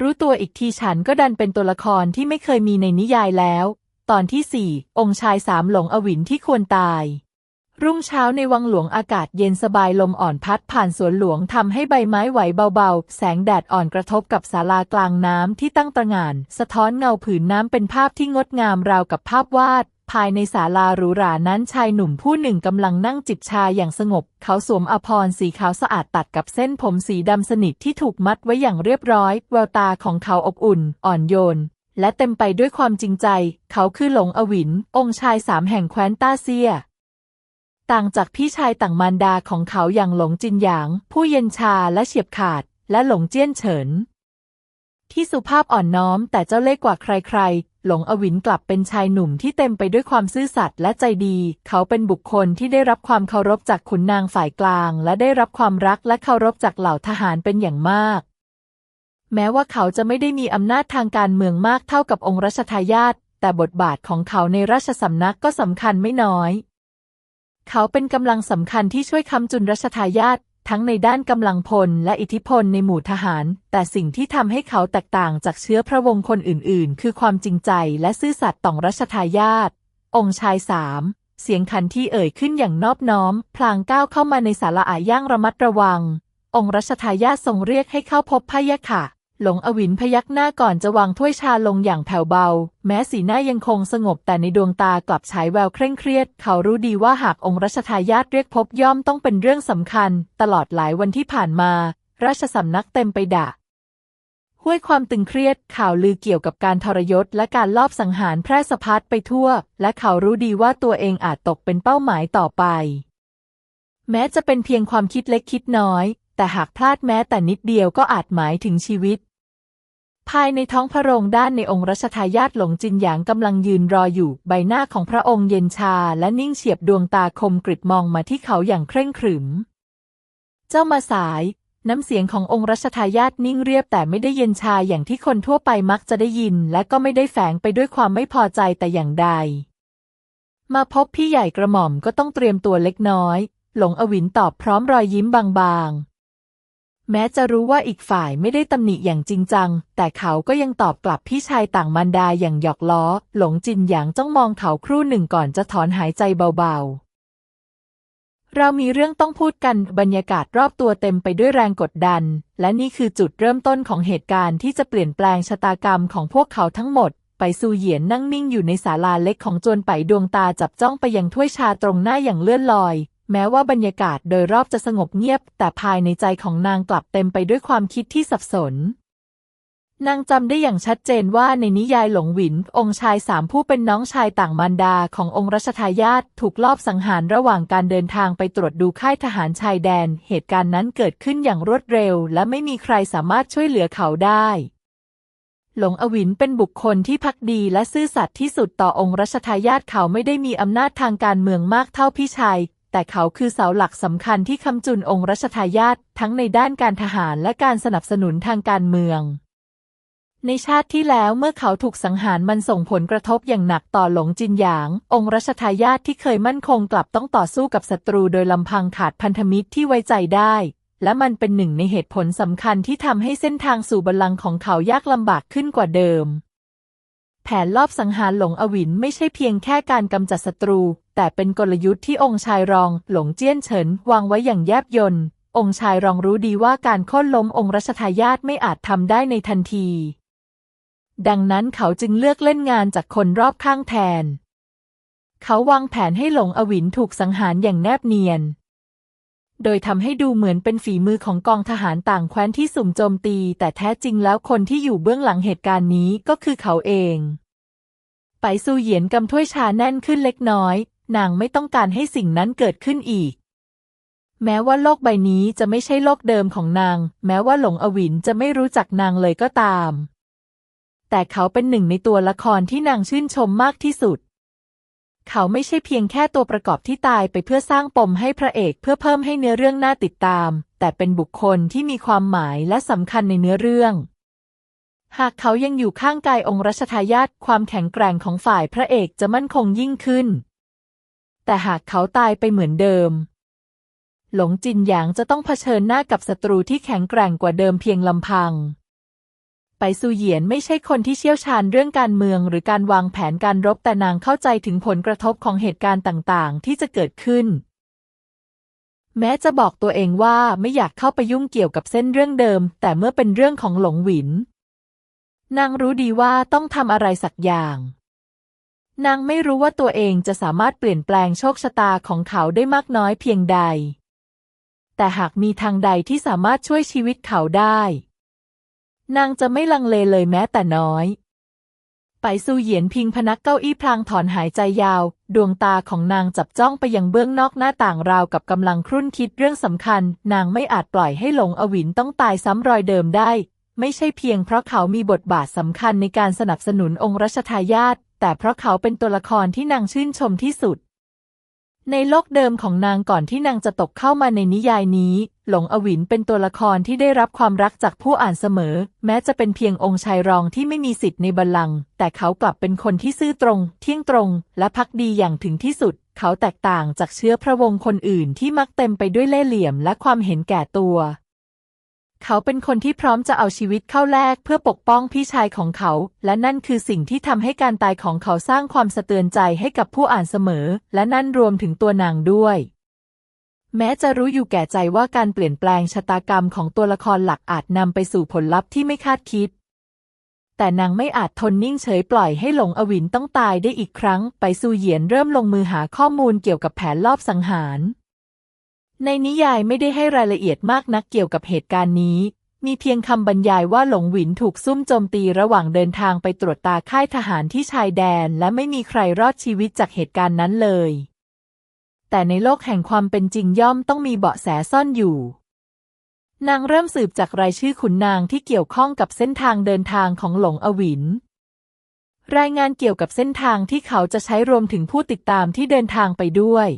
รู้ตัวอีกทีฉันก็ดันเป็นตัวละครที่ไม่เคยมีในนิยายแล้ว ตอนที่สี่องค์ชายสามหลงอวินที่ควรตาย รุ่งเช้าในวังหลวงอากาศเย็นสบายลมอ่อนพัดผ่านสวนหลวงทำให้ใบไม้ไหวเบาๆ แสงแดดอ่อนกระทบกับศาลากลางน้ำที่ตั้งตระหง่าน สะท้อนเงาผืนน้ำเป็นภาพที่งดงามราวกับภาพวาด ภายในศาลาหรูหรานั้นชายหนุ่มผู้หนึ่งกำลังนั่งจิบชาอย่างสงบ เขาสวมอภรณ์สีขาวสะอาดตัดกับเส้นผมสีดำสนิทที่ถูกมัดไว้อย่างเรียบร้อย แววตาของเขาอบอุ่น อ่อนโยน และเต็มไปด้วยความจริงใจ เขาคือหลงอวิน องค์ชายสามแห่งแคว้นต้าเซีย ต่างจากพี่ชายต่างมารดาของเขาอย่างหลงจินหยาง ผู้เย็นชาและเฉียบขาด และหลงเจี้ยนเฉิน ที่สุภาพอ่อนน้อมแต่เจ้าเล่ห์กว่าใครๆ หลงอวินกลับเป็นชายหนุ่มที่เต็มไปด้วยความซื่อสัตย์และใจดี เขาเป็นบุคคลที่ได้รับความเคารพจากขุนนางฝ่ายกลาง และได้รับความรักและเคารพจากเหล่าทหารเป็นอย่างมาก แม้ว่าเขาจะไม่ได้มีอำนาจทางการเมืองมากเท่ากับองค์รัชทายาทแต่บทบาทของเขาในราชสำนักก็สำคัญไม่น้อย เขาเป็นกำลังสำคัญที่ช่วยค้ำจุนรัชทายาท ทั้งในด้านกำลังพลและอิทธิพลในหมู่ทหาร แต่สิ่งที่ทำให้เขาแตกต่างจากเชื้อพระวงศ์คนอื่น ๆ คือความจริงใจและซื่อสัตย์ต่อรัชทายาทองค์ชายสามเสียงขันที่เอ่ยขึ้นอย่างนอบน้อม พลางก้าวเข้ามาในศาลาอาย่างระมัดระวัง องค์รัชทายาททรงเรียกให้เข้าพบพะยะค่ะ หลงอวินพยักหน้าก่อนจะวางถ้วยชาลงอย่างแผ่วเบา แม้สีหน้ายังคงสงบแต่ในดวงตากลับฉายแววเคร่งเครียด เขารู้ดีว่าหากองค์รัชทายาทเรียกพบย่อมต้องเป็นเรื่องสำคัญ ตลอดหลายวันที่ผ่านมา ราชสำนักเต็มไปด่าห้วยความตึงเครียดข่าวลือเกี่ยวกับการทรยศและการลอบสังหารแพร่สะพัดไปทั่ว และเขารู้ดีว่าตัวเองอาจตกเป็นเป้าหมายต่อไป แม้จะเป็นเพียงความคิดเล็กคิดน้อย แต่หากพลาดแม้แต่นิดเดียวก็อาจหมายถึงชีวิต ภายในท้องพระโรงด้านในองค์รัชทายาทหลงจินหยางกำลังยืนรออยู่ ใบหน้าของพระองค์เย็นชาและนิ่งเฉียบดวงตาคมกริบมองมาที่เขาอย่างเคร่งขรึม เจ้ามาสาย น้ำเสียงขององค์รัชทายาทนิ่งเรียบแต่ไม่ได้เย็นชาอย่างที่คนทั่วไปมักจะได้ยิน และก็ไม่ได้แฝงไปด้วยความไม่พอใจแต่อย่างใด มาพบพี่ใหญ่กระหม่อมก็ต้องเตรียมตัวเล็กน้อย หลงอวินตอบพร้อมรอยยิ้มบางๆ แม้จะรู้ว่าอีกฝ่ายไม่ได้ตำหนิอย่างจริงจัง แต่เขาก็ยังตอบกลับพี่ชายต่างมารดาอย่างหยอกล้อ หลงจินหยางจ้องมองเขาครู่หนึ่งก่อนจะถอนหายใจเบาๆ เรามีเรื่องต้องพูดกันบรรยากาศรอบตัวเต็มไปด้วยแรงกดดัน และนี่คือจุดเริ่มต้นของเหตุการณ์ที่จะเปลี่ยนแปลงชะตากรรมของพวกเขาทั้งหมด ไปซูเหยียนนั่งนิ่งอยู่ในศาลาเล็กของจวนไปดวงตาจับจ้องไปยังถ้วยชาตรงหน้าอย่างเลื่อนลอย แม้ว่าบรรยากาศโดยรอบจะสงบเงียบ แต่ภายในใจของนางกลับเต็มไปด้วยความคิดที่สับสน นางจำได้อย่างชัดเจนว่าในนิยายหลงหวิน องค์ชายสามผู้เป็นน้องชายต่างมารดาขององค์รัชทายาทถูกลอบสังหารระหว่างการเดินทางไปตรวจดูค่ายทหารชายแดน เหตุการณ์นั้นเกิดขึ้นอย่างรวดเร็ว และไม่มีใครสามารถช่วยเหลือเขาได้หลงอวินเป็นบุคคลที่พักดีและซื่อสัตย์ที่สุดต่อองค์รัชทายาทเขาไม่ได้มีอำนาจทางการเมืองมากเท่าพี่ชาย แต่เขาคือเสาหลักสำคัญที่คำจุนองค์รัชทายาททั้งในด้านการทหารและการสนับสนุนทางการเมือง ในชาติที่แล้วเมื่อเขาถูกสังหารมันส่งผลกระทบอย่างหนักต่อหลงจินหยาง องค์รัชทายาทที่เคยมั่นคงกลับต้องต่อสู้กับศัตรูโดยลำพังขาดพันธมิตรที่ไว้ใจได้ และมันเป็นหนึ่งในเหตุผลสำคัญที่ทำให้เส้นทางสู่บัลลังก์ของเขายากลำบากขึ้นกว่าเดิม แผนลอบสังหารหลงอวินไม่ใช่เพียงแค่การกำจัดศัตรู แต่เป็นกลยุทธ์ที่องค์ชายรองหลงเจี้ยนเฉิน วางไว้อย่างแยบยลองค์ชายรองรู้ดีว่าการโค่นล้มองค์รัชทายาทไม่อาจทำได้ในทันที ดังนั้นเขาจึงเลือกเล่นงานจากคนรอบข้างแทน เขาวางแผนให้หลงอวินถูกสังหารอย่างแนบเนียน โดยทำให้ดูเหมือนเป็นฝีมือของกองทหารต่างแคว้นที่สุ่มโจมตี แต่แท้จริงแล้วคนที่อยู่เบื้องหลังเหตุการณ์นี้ก็คือเขาเอง ไปซูเหยียนกำถ้วยชาแน่นขึ้นเล็กน้อย นางไม่ต้องการให้สิ่งนั้นเกิดขึ้นอีก แม้ว่าโลกใบนี้จะไม่ใช่โลกเดิมของนาง แม้ว่าหลงอวินจะไม่รู้จักนางเลยก็ตาม แต่เขาเป็นหนึ่งในตัวละครที่นางชื่นชมมากที่สุด เขาไม่ใช่เพียงแค่ตัวประกอบที่ตายไปเพื่อสร้างปมให้พระเอกเพื่อเพิ่มให้เนื้อเรื่องน่าติดตาม แต่เป็นบุคคลที่มีความหมายและสำคัญในเนื้อเรื่อง หากเขายังอยู่ข้างกายองค์รัชทายาทความแข็งแกร่งของฝ่ายพระเอกจะมั่นคงยิ่งขึ้น แต่หากเขาตายไปเหมือนเดิม หลงจินหยางจะต้องเผชิญหน้ากับศัตรูที่แข็งแกร่งกว่าเดิมเพียงลำพัง ไปซูเหยียนไม่ใช่คนที่เชี่ยวชาญเรื่องการเมืองหรือการวางแผนการรบแต่นางเข้าใจถึงผลกระทบของเหตุการณ์ต่างๆ ที่จะเกิดขึ้น แม้จะบอกตัวเองว่าไม่อยากเข้าไปยุ่งเกี่ยวกับเส้นเรื่องเดิม แต่เมื่อเป็นเรื่องของหลงหวิน นางรู้ดีว่าต้องทำอะไรสักอย่าง นางไม่รู้ว่าตัวเองจะสามารถเปลี่ยนแปลงโชคชะตาของเขาได้มากน้อยเพียงใด แต่หากมีทางใดที่สามารถช่วยชีวิตเขาได้ นางจะไม่ลังเลเลยแม้แต่น้อยไปซูเหยียนพิงพนักเก้าอี้พลางถอนหายใจยาว ดวงตาของนางจับจ้องไปยังเบื้องนอกหน้าต่างราวกับกำลังครุ่นคิดเรื่องสำคัญ นางไม่อาจปล่อยให้หลงอวินต้องตายซ้ำรอยเดิมได้ ไม่ใช่เพียงเพราะเขามีบทบาทสำคัญในการสนับสนุนองค์รัชทายาทแต่เพราะเขาเป็นตัวละครที่นางชื่นชมที่สุด ในโลกเดิมของนางก่อนที่นางจะตกเข้ามาในนิยายนี้ หลงอวินเป็นตัวละครที่ได้รับความรักจากผู้อ่านเสมอ แม้จะเป็นเพียงองค์ชายรองที่ไม่มีสิทธิ์ในบัลลังก์แต่เขากลับเป็นคนที่ซื่อตรง เที่ยงตรง และพักดีอย่างถึงที่สุด เขาแตกต่างจากเชื้อพระวงศ์คนอื่นที่มักเต็มไปด้วยเล่ห์เหลี่ยมและความเห็นแก่ตัว เขาเป็นคนที่พร้อมจะเอาชีวิตเข้าแลกเพื่อปกป้องพี่ชายของเขา และนั่นคือสิ่งที่ทำให้การตายของเขาสร้างความสะเตือนใจให้กับผู้อ่านเสมอ และนั่นรวมถึงตัวนางด้วย แม้จะรู้อยู่แก่ใจว่าการเปลี่ยนแปลงชะตากรรมของตัวละครหลักอาจนำไปสู่ผลลัพธ์ที่ไม่คาดคิด แต่นางไม่อาจทนนิ่งเฉยปล่อยให้หลงอวินต้องตายได้อีกครั้ง ไปซูเหยียนเริ่มลงมือหาข้อมูลเกี่ยวกับแผนลอบสังหาร ในนิยายไม่ได้ให้รายละเอียดมากนักเกี่ยวกับเหตุการณ์นี้ มีเพียงคำบรรยายว่าหลงหวินถูกซุ่มโจมตีระหว่างเดินทางไปตรวจตาค่ายทหารที่ชายแดน และไม่มีใครรอดชีวิตจากเหตุการณ์นั้นเลย แต่ในโลกแห่งความเป็นจริงย่อมต้องมีเบาะแสซ่อนอยู่ นางเริ่มสืบจากรายชื่อขุนนางที่เกี่ยวข้องกับเส้นทางเดินทางของหลงอวิน รายงานเกี่ยวกับเส้นทางที่เขาจะใช้รวมถึงผู้ติดตามที่เดินทางไปด้วย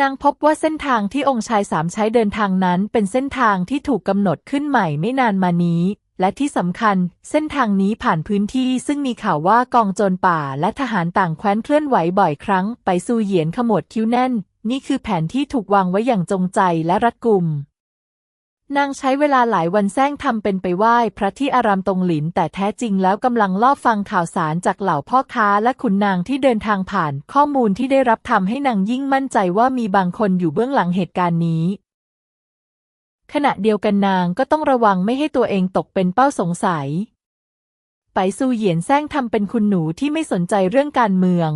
นางพบว่าเส้นทางที่องค์ชายสามใช้เดินทางนั้นเป็นเส้นทางที่ถูกกำหนดขึ้นใหม่ไม่นานมานี้ และที่สำคัญ เส้นทางนี้ผ่านพื้นที่ซึ่งมีข่าวว่ากองโจรป่าและทหารต่างแคว้นเคลื่อนไหวบ่อยครั้ง ไปซูเหยียนขมวดคิ้วแน่น นี่คือแผนที่ถูกวางไว้อย่างจงใจและรัดกุม นางใช้เวลาหลายวันแซงทำเป็นไปไหว้พระที่อารามตรงหลิน แต่แท้จริงแล้วกำลังลอบฟังข่าวสารจากเหล่าพ่อค้าและขุนนางที่เดินทางผ่าน ข้อมูลที่ได้รับทำให้นางยิ่งมั่นใจว่ามีบางคนอยู่เบื้องหลังเหตุการณ์นี้ ขณะเดียวกันนางก็ต้องระวังไม่ให้ตัวเองตกเป็นเป้าสงสัย ไปซูเหยียนแซงทำเป็นคุณหนูที่ไม่สนใจเรื่องการเมือง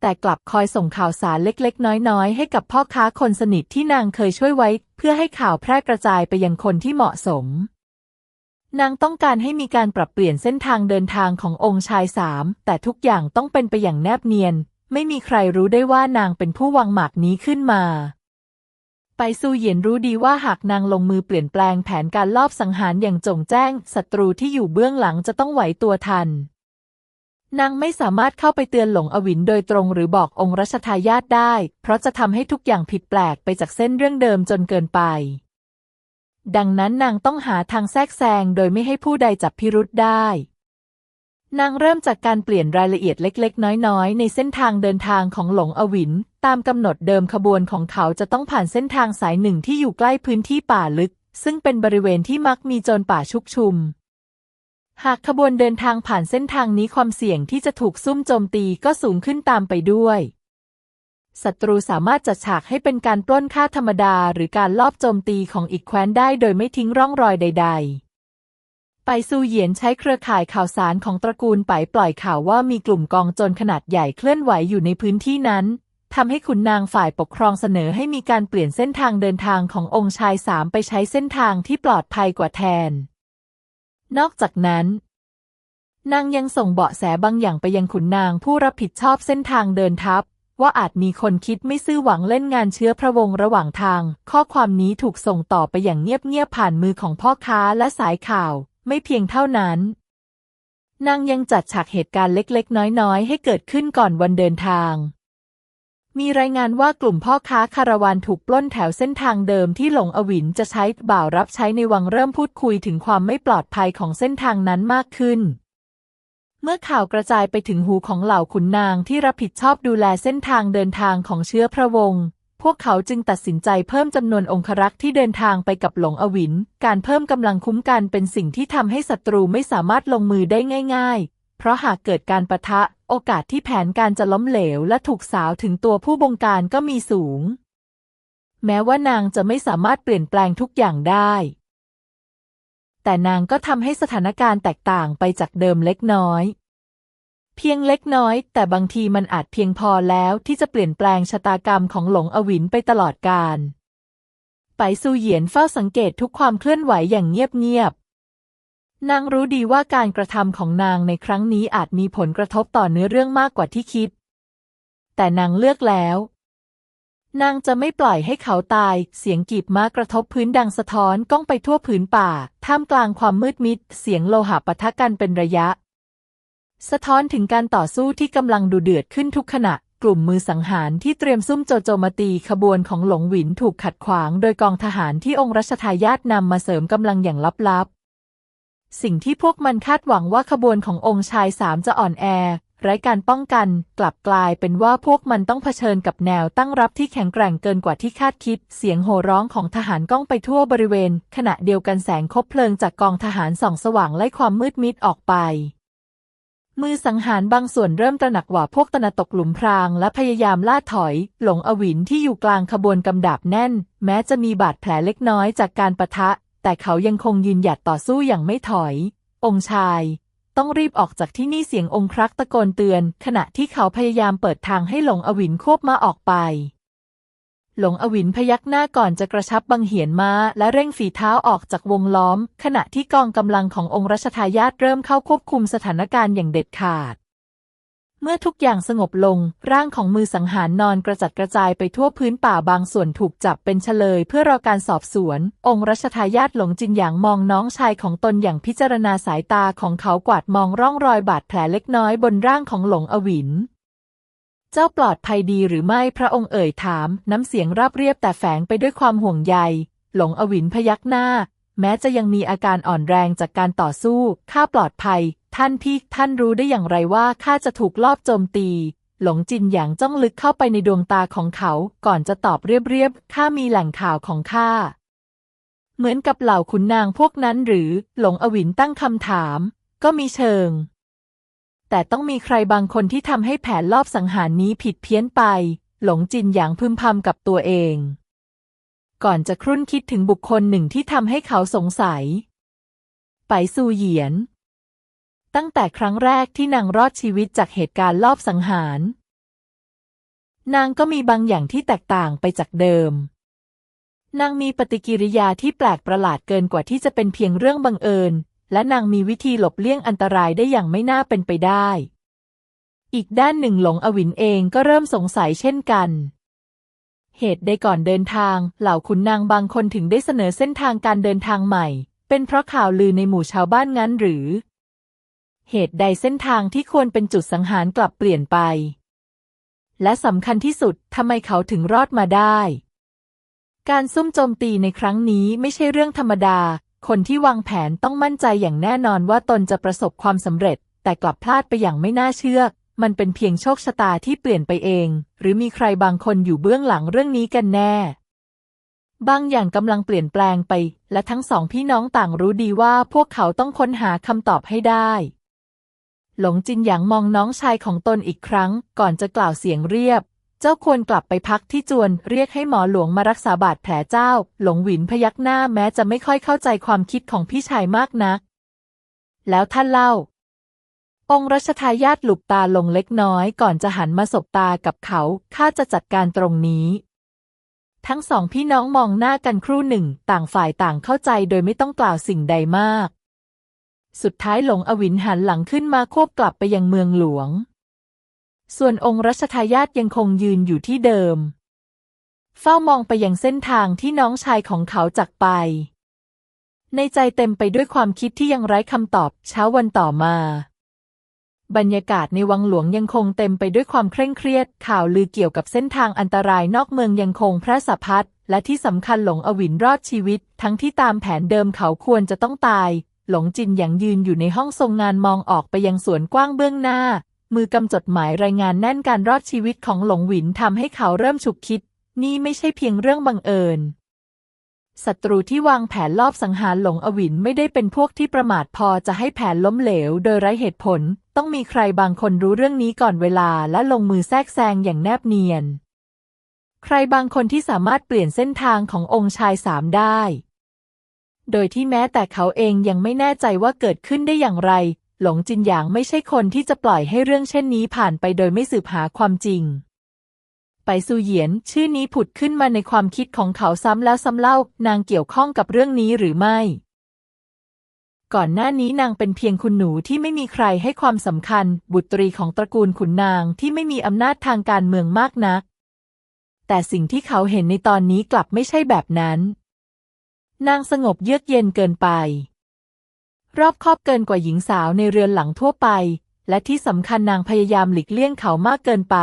แต่กลับคอยส่งข่าวสารเล็กๆ น้อยๆ ให้กับพ่อค้าคนสนิทที่นางเคยช่วยไว้ เพื่อให้ข่าวแพร่กระจายไปยังคนที่เหมาะสม นางต้องการให้มีการปรับเปลี่ยนเส้นทางเดินทางขององค์ชายสามแต่ทุกอย่างต้องเป็นไปอย่างแนบเนียน ไม่มีใครรู้ได้ว่านางเป็นผู้วางหมากนี้ขึ้นมา ไปซูเหยียนรู้ดีว่าหากนางลงมือเปลี่ยนแปลงแผนการลอบสังหารอย่างจงแจ้งศัตรูที่อยู่เบื้องหลังจะต้องไหวตัวทัน นางไม่สามารถเข้าไปเตือนหลงอวินโดยตรงหรือบอกองค์รัชทายาทได้ เพราะจะทำให้ทุกอย่างผิดแปลกไปจากเส้นเรื่องเดิมจนเกินไป ดังนั้นนางต้องหาทางแทรกแซงโดยไม่ให้ผู้ใดจับพิรุษได้ นางเริ่มจากการเปลี่ยนรายละเอียดเล็ก ๆ น้อย ๆ ในเส้นทางเดินทางของหลงอวิน ตามกำหนดเดิมขบวนของเขาจะต้องผ่านเส้นทางสายหนึ่งที่อยู่ใกล้พื้นที่ป่าลึก ซึ่งเป็นบริเวณที่มักมีโจรป่าชุกชุม หากขบวนเดินทางผ่านเส้นทางนี้ความเสี่ยงที่จะถูกซุ่มโจมตีก็สูงขึ้นตามไปด้วยศัตรูสามารถจัดฉากให้เป็นการปล้นฆ่าธรรมดา หรือการลอบโจมตีของอีกแคว้นได้โดยไม่ทิ้งร่องรอยใด ๆ ไปซูเหยียนใช้เครือข่ายข่าวสารของตระกูลไปปล่อยข่าวว่ามีกลุ่มกองโจรขนาดใหญ่เคลื่อนไหวอยู่ในพื้นที่นั้นทำให้ขุนนางฝ่ายปกครองเสนอให้มีการเปลี่ยนเส้นทางเดินทางขององค์ชายสามไปใช้เส้นทางที่ปลอดภัยกว่าแทน นอกจากนั้น นางยังส่งเบาะแสบางอย่างไปยังขุนนางผู้รับผิดชอบเส้นทางเดินทัพ ว่าอาจมีคนคิดไม่ซื่อหวังเล่นงานเชื้อพระวงศ์ระหว่างทาง ข้อความนี้ถูกส่งต่อไปอย่างเงียบๆผ่านมือของพ่อค้าและสายข่าว ไม่เพียงเท่านั้น นางยังจัดฉากเหตุการณ์เล็กๆ น้อยๆ ให้เกิดขึ้นก่อนวันเดินทาง มีรายงานว่ากลุ่มพ่อค้าคาราวานถูกปล้นแถวเส้นทางเดิมที่หลงอวินจะใช้บ่าวรับใช้ในวังเริ่มพูดคุยถึงความไม่ปลอดภัยของเส้นทางนั้นมากขึ้นเมื่อข่าวกระจายไปถึงหูของเหล่าขุนนางที่รับผิดชอบดูแลเส้นทางเดินทางของเชื้อพระวงศ์ พวกเขาจึงตัดสินใจเพิ่มจำนวนองครักษ์ที่เดินทางไปกับหลงอวิน การเพิ่มกำลังคุ้มกันเป็นสิ่งที่ทำให้ศัตรูไม่สามารถลงมือได้ง่าย ๆ เพราะหากเกิดการประทะ โอกาสที่แผนการจะล้มเหลวและถูกสาวถึงตัวผู้บงการก็มีสูง แม้ว่านางจะไม่สามารถเปลี่ยนแปลงทุกอย่างได้ แต่นางก็ทำให้สถานการณ์แตกต่างไปจากเดิมเล็กน้อย เพียงเล็กน้อย แต่บางทีมันอาจเพียงพอแล้วที่จะเปลี่ยนแปลงชะตากรรมของหลงอวินไปตลอดกาลไปซูเหยียนเฝ้าสังเกตทุกความเคลื่อนไหวอย่างเงียบๆนางรู้ดีว่าการกระทำของนางในครั้งนี้อาจมีผลกระทบต่อเนื้อเรื่องมากกว่าที่คิด แต่นางเลือกแล้ว นางจะไม่ปล่อยให้เขาตาย เสียงกีบม้ากระทบพื้นดังสะท้อนก้องไปทั่วผืนป่า ท่ามกลางความมืดมิด เสียงโลหะปะทะกันเป็นระยะ สะท้อนถึงการต่อสู้ที่กำลังดูเดือดขึ้นทุกขณะ กลุ่มมือสังหารที่เตรียมซุ่มโจโจมาตีขบวนของหลงหวินถูกขัดขวาง โดยกองทหารที่องค์รัชทายาทนำมาเสริมกำลังอย่างลับๆ สิ่งที่พวกมันคาดหวังว่าขบวนขององค์ชายสามจะอ่อนแอ ไร้การป้องกัน กลับกลายเป็นว่าพวกมันต้องเผชิญกับแนวตั้งรับที่แข็งแกร่งเกินกว่าที่คาดคิด เสียงโห่ร้องของทหารก้องไปทั่วบริเวณ ขณะเดียวกันแสงคบเพลิงจากกองทหารส่องสว่างไล่ความมืดมิดออกไป มือสังหารบางส่วนเริ่มตระหนักว่าพวกตนตกหลุมพรางและพยายามล่าถอย หลงอวินที่อยู่กลางขบวนกำดาบแน่น แม้จะมีบาดแผลเล็กน้อยจากการประทะ แต่เขายังคงยืนหยัดต่อสู้อย่างไม่ถอย องค์ชาย ต้องรีบออกจากที่นี่เสียงองครักษ์ตะโกนเตือน ขณะที่เขาพยายามเปิดทางให้หลงอวินควบมาออกไป หลงอวินพยักหน้าก่อนจะกระชับบังเหียนม้า และเร่งฝีเท้าออกจากวงล้อม ขณะที่กองกำลังขององค์รัชทายาทเริ่มเข้าควบคุมสถานการณ์อย่างเด็ดขาด เมื่อทุกอย่างสงบลง ร่างของมือสังหารนอนกระจัดกระจายไปทั่วพื้นป่าบางส่วนถูกจับเป็นเฉลย เพื่อรอการสอบสวน องค์รัชทายาทหลงจินหยางมองน้องชายของตนอย่างพิจารณาสายตาของเขากวาดมองร่องรอยบาดแผลเล็กน้อยบนร่างของหลงอวิน เจ้าปลอดภัยดีหรือไม่พระองค์เอ่ยถาม น้ำเสียงราบเรียบแต่แฝงไปด้วยความห่วงใย หลงอวินพยักหน้า แม้จะยังมีอาการอ่อนแรงจากการต่อสู้ ข้าปลอดภัย ท่านพี่ท่านรู้ได้อย่างไรว่าข้าจะถูกลอบโจมตี หลงจินหยางจ้องลึกเข้าไปในดวงตาของเขา ก่อนจะตอบเรียบๆข้ามีแหล่งข่าวของข้า เหมือนกับเหล่าขุนนางพวกนั้นหรือ หลงอวินตั้งคำถาม ก็มีเชิง แต่ต้องมีใครบางคนที่ทำให้แผนลอบสังหารนี้ผิดเพี้ยนไป หลงจินหยางพึมพำกับตัวเอง ก่อนจะครุ่นคิดถึงบุคคลหนึ่งที่ทำให้เขาสงสัย ไปซูเหยียน ตั้งแต่ครั้งแรกที่นางรอดชีวิตจากเหตุการณ์ลอบสังหาร นางก็มีบางอย่างที่แตกต่างไปจากเดิมนางมีปฏิกิริยาที่แปลกประหลาดเกินกว่าที่จะเป็นเพียงเรื่องบังเอิญ และนางมีวิธีหลบเลี่ยงอันตรายได้อย่างไม่น่าเป็นไปได้ อีกด้านหนึ่งหลงอวินเองก็เริ่มสงสัยเช่นกัน เหตุใดก่อนเดินทาง เหล่าขุนนางบางคนถึงได้เสนอเส้นทางการเดินทางใหม่ เป็นเพราะข่าวลือในหมู่ชาวบ้านงั้นหรือ เหตุใดเส้นทางที่ควรเป็นจุดสังหารกลับเปลี่ยนไป และสำคัญที่สุดทำไมเขาถึงรอดมาได้การซุ่มโจมตีในครั้งนี้ไม่ใช่เรื่องธรรมดา คนที่วางแผนต้องมั่นใจอย่างแน่นอนว่าตนจะประสบความสำเร็จ แต่กลับพลาดไปอย่างไม่น่าเชื่อ มันเป็นเพียงโชคชะตาที่เปลี่ยนไปเอง หรือมีใครบางคนอยู่เบื้องหลังเรื่องนี้กันแน่ บางอย่างกำลังเปลี่ยนแปลงไป และทั้งสองพี่น้องต่างรู้ดีว่าพวกเขาต้องค้นหาคำตอบให้ได้ หลงจินหยางมองน้องชายของตนอีกครั้ง ก่อนจะกล่าวเสียงเรียบ เจ้าควรกลับไปพักที่จวน เรียกให้หมอหลวงมารักษาบาดแผลเจ้า หลงหวินพยักหน้าแม้จะไม่ค่อยเข้าใจความคิดของพี่ชายมากนัก แล้วท่านเล่า องค์รัชทายาทหลุบตาลงเล็กน้อยก่อนจะหันมาสบตากับเขา ข้าจะจัดการตรงนี้ ทั้งสองพี่น้องมองหน้ากันครู่หนึ่ง ต่างฝ่ายต่างเข้าใจโดยไม่ต้องกล่าวสิ่งใดมาก สุดท้ายหลงอวินหันหลังขึ้นมาควบกลับไปยังเมืองหลวง ส่วนองค์รัชทายาทยังคงยืนอยู่ที่เดิม เฝ้ามองไปยังเส้นทางที่น้องชายของเขาจากไป ในใจเต็มไปด้วยความคิดที่ยังไร้คำตอบเช้าวันต่อมา บรรยากาศในวังหลวงยังคงเต็มไปด้วยความเคร่งเครียด ข่าวลือเกี่ยวกับเส้นทางอันตรายนอกเมืองยังคงแพร่สะพัดและที่สำคัญหลงอวินรอดชีวิต ทั้งที่ตามแผนเดิมเขาควรจะต้องตาย หลงจินหยางยืนอยู่ในห้องทรงงานมองออกไปยังสวนกว้างเบื้องหน้า มือกำจดหมายรายงานแน่นการรอดชีวิตของหลงหวินทำให้เขาเริ่มฉุกคิด นี่ไม่ใช่เพียงเรื่องบังเอิญศัตรูที่วางแผนลอบสังหารหลงอวินไม่ได้เป็นพวกที่ประมาทพอจะให้แผนล้มเหลวโดยไร้เหตุผล ต้องมีใครบางคนรู้เรื่องนี้ก่อนเวลาและลงมือแทรกแซงอย่างแนบเนียน ใครบางคนที่สามารถเปลี่ยนเส้นทางขององค์ชายสามได้ โดยที่แม้แต่เขาเองยังไม่แน่ใจว่าเกิดขึ้นได้อย่างไร หลงจินหยางไม่ใช่คนที่จะปล่อยให้เรื่องเช่นนี้ผ่านไปโดยไม่สืบหาความจริง ไปซูเหยียน ชื่อนี้ผุดขึ้นมาในความคิดของเขาซ้ำแล้วซ้ำเล่า นางเกี่ยวข้องกับเรื่องนี้หรือไม่ ก่อนหน้านี้นางเป็นเพียงคุณหนูที่ไม่มีใครให้ความสำคัญ บุตรีของตระกูลขุนนางที่ไม่มีอำนาจทางการเมืองมากนัก แต่สิ่งที่เขาเห็นในตอนนี้กลับไม่ใช่แบบนั้น นางสงบเยือกเย็นเกินไป รอบคอบเกินกว่าหญิงสาวในเรือนหลังทั่วไป และที่สำคัญนางพยายามหลีกเลี่ยงเขามากเกินไป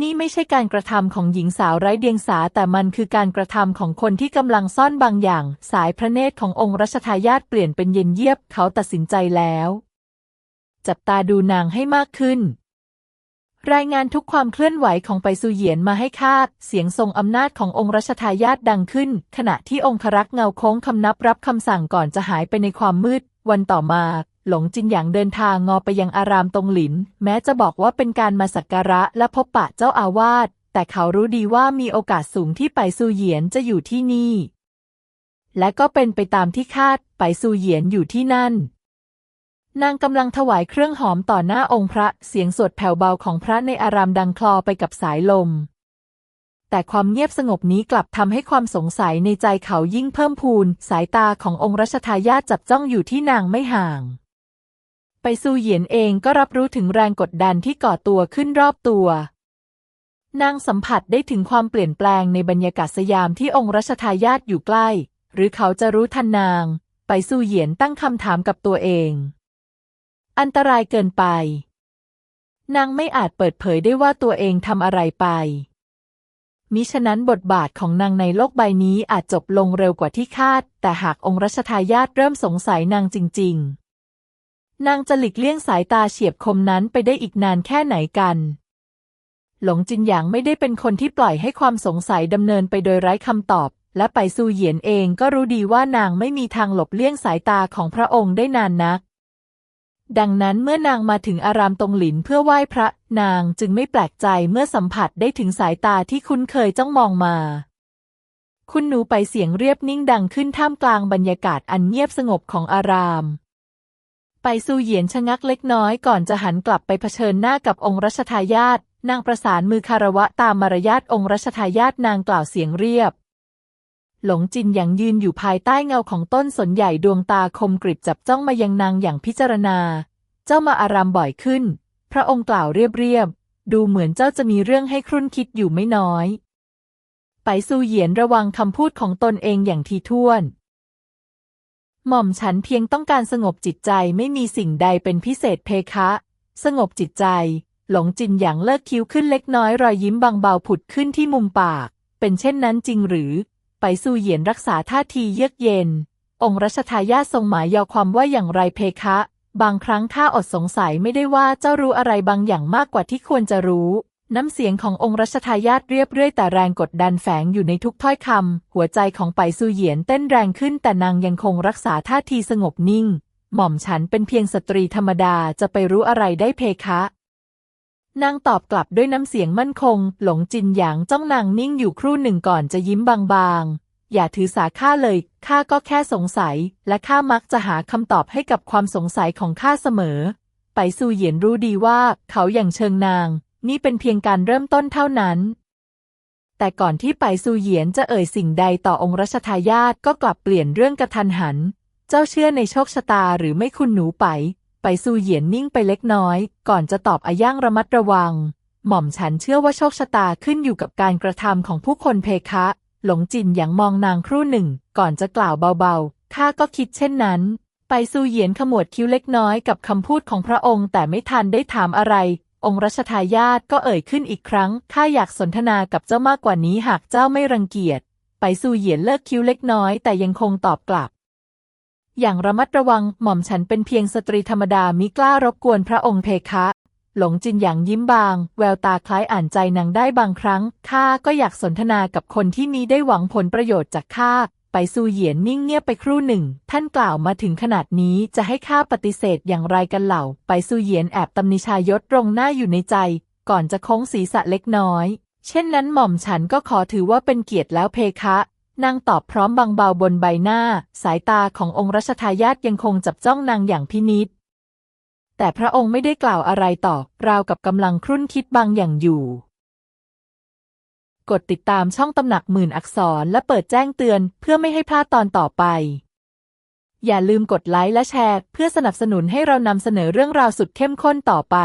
นี่ไม่ใช่การกระทำของหญิงสาวไร้เดียงสาแต่มันคือการกระทำของคนที่กำลังซ่อนบางอย่าง สายพระเนตรขององค์รัชทายาทเปลี่ยนเป็นเย็นเยียบเขาตัดสินใจแล้ว จับตาดูนางให้มากขึ้น รายงานทุกความเคลื่อนไหวของไปซูเหยียนมาให้ข้าเสียงทรงอำนาจขององค์รัชทายาทดังขึ้น ขณะที่องครักษ์เงาโค้งคำนับรับคำสั่งก่อนจะหายไปในความมืด วันต่อมา หลงจินหยางเดินทางงอไปยังอารามตรงหลิน แม้จะบอกว่าเป็นการมาสักการะและพบปะเจ้าอาวาส แต่เขารู้ดีว่ามีโอกาสสูงที่ไปซูเหยียนจะอยู่ที่นี่ และก็เป็นไปตามที่คาด ไปซูเหยียนอยู่ที่นั่น นางกำลังถวายเครื่องหอมต่อหน้าองค์พระ เสียงสวดแผ่วเบาของพระในอารามดังคลอไปกับสายลม แต่ความเงียบสงบนี้กลับทำให้ความสงสัยในใจเขายิ่งเพิ่มพูน สายตาขององค์รัชทายาทจับจ้องอยู่ที่นางไม่ห่าง ไปซูเหยียนเองก็รับรู้ถึงแรงกดดันที่ก่อตัวขึ้นรอบตัวนางสัมผัสได้ถึงความเปลี่ยนแปลงในบรรยากาศสยามที่องค์รัชทายาทอยู่ใกล้ หรือเขาจะรู้ทันนาง ไปซูเหยียนตั้งคำถามกับตัวเอง อันตรายเกินไป นางไม่อาจเปิดเผยได้ว่าตัวเองทำอะไรไป มิฉะนั้นบทบาทของนางในโลกใบนี้อาจจบลงเร็วกว่าที่คาด แต่หากองค์รัชทายาทเริ่มสงสัยนางจริง ๆ นางจะหลีกเลี่ยงสายตาเฉียบคมนั้นไปได้อีกนานแค่ไหนกันหลงจินหยางไม่ได้เป็นคนที่ปล่อยให้ความสงสัยดำเนินไปโดยไร้คำตอบ และไปซูเหยียนเองก็รู้ดีว่านางไม่มีทางหลบเลี่ยงสายตาของพระองค์ได้นานนัก ดังนั้นเมื่อนางมาถึงอารามตรงหลินเพื่อไหว้พระนางจึงไม่แปลกใจเมื่อสัมผัสได้ถึงสายตาที่คุ้นเคยจ้องมองมา คุณหนูไปเสียงเรียบนิ่งดังขึ้นท่ามกลางบรรยากาศอันเงียบสงบของอาราม ไปซูเหยียนชะงักเล็กน้อยก่อนจะหันกลับไปเผชิญหน้ากับองค์รัชทายาทนางประสานมือคารวะตามมารยาทองค์รัชทายาทนางกล่าวเสียงเรียบ หลงจินยังยืนอยู่ภายใต้เงาของต้นสนใหญ่ดวงตาคมกริบจับจ้องมายังนางอย่างพิจารณา เจ้ามาอารามบ่อยขึ้น พระองค์กล่าวเรียบๆ ดูเหมือนเจ้าจะมีเรื่องให้ครุ่นคิดอยู่ไม่น้อย ไปซูเหยียนระวังคำพูดของตนเองอย่างทีท่วน หม่อมฉันเพียงต้องการสงบจิตใจไม่มีสิ่งใดเป็นพิเศษเพคะ สงบจิตใจ หลงจินหยางเลิกคิ้วขึ้นเล็กน้อยรอยยิ้มบางเบาผุดขึ้นที่มุมปาก เป็นเช่นนั้นจริงหรือ ไปซูเหยียนรักษาท่าทีเยือกเย็น องค์รัชทายาททรงหมายยาวความว่าอย่างไรเพคะ บางครั้งข้าอดสงสัยไม่ได้ว่าเจ้ารู้อะไรบางอย่างมากกว่าที่ควรจะรู้ น้ำเสียงขององค์รัชทายาทเรียบเรื่อยแต่แรงกดดันแฝงอยู่ในทุกถ้อยคำ หัวใจของไปซูเหยียนเต้นแรงขึ้นแต่นางยังคงรักษาท่าทีสงบนิ่ง หม่อมฉันเป็นเพียงสตรีธรรมดาจะไปรู้อะไรได้เพคะ นางตอบกลับด้วยน้ำเสียงมั่นคง หลงจินหยางจ้องนางนิ่งอยู่ครู่หนึ่งก่อนจะยิ้มบางๆ อย่าถือสาข้าเลย ข้าก็แค่สงสัย และข้ามักจะหาคำตอบให้กับความสงสัยของข้าเสมอ ไปซูเหยียนรู้ดีว่าเขาอย่างเชิงนาง นี่เป็นเพียงการเริ่มต้นเท่านั้น แต่ก่อนที่ไปซูเหยียนจะเอ่ยสิ่งใดต่อองค์รัชทายาทก็กลับเปลี่ยนเรื่องกระทันหัน เจ้าเชื่อในโชคชะตาหรือไม่คุณหนูไป ไปซูเหยียนนิ่งไปเล็กน้อย ก่อนจะตอบอาย่างระมัดระวัง หม่อมฉันเชื่อว่าโชคชะตาขึ้นอยู่กับการกระทำของผู้คนเพคะ หลงจินอย่างมองนางครู่หนึ่ง ก่อนจะกล่าวเบาๆ ข้าก็คิดเช่นนั้น ไปซูเหยียนขมวดคิ้วเล็กน้อยกับคำพูดของพระองค์ แต่ไม่ทันได้ถามอะไร องค์รัชทายาทก็เอ่ยขึ้นอีกครั้ง ข้าอยากสนทนากับเจ้ามากกว่านี้หากเจ้าไม่รังเกียจ ไปซูเหยียนเลิกคิ้วเล็กน้อยแต่ยังคงตอบกลับ อย่างระมัดระวังหม่อมฉันเป็นเพียงสตรีธรรมดามิกล้ารบกวนพระองค์เพคะ หลงจินหยางยิ้มบาง แววตาคล้ายอ่านใจนางได้บางครั้งข้าก็อยากสนทนากับคนที่มีได้หวังผลประโยชน์จากข้าไปซูเหยียนนิ่งเงียบไปครู่หนึ่ง ท่านกล่าวมาถึงขนาดนี้จะให้ข้าปฏิเสธอย่างไรกันเหล่า ไปซูเหยียนแอบตำนิชายศตรงหน้าอยู่ในใจ ก่อนจะโค้งศีรษะเล็กน้อย เช่นนั้นหม่อมฉันก็ขอถือว่าเป็นเกียรติแล้วเพคะ นางตอบพร้อมบางเบาบนใบหน้า สายตาขององค์รัชทายาทยังคงจับจ้องนางอย่างพินิษแต่พระองค์ไม่ได้กล่าวอะไรต่อ ราวกับกำลังครุ่นคิดบางอย่างอยู่ กดติดตามช่องตำหนักหมื่นอักษรและเปิดแจ้งเตือนเพื่อไม่ให้พลาดตอนต่อไป อย่าลืมกดไลค์และแชร์ เพื่อสนับสนุนให้เรานำเสนอเรื่องราวสุดเข้มข้นต่อไป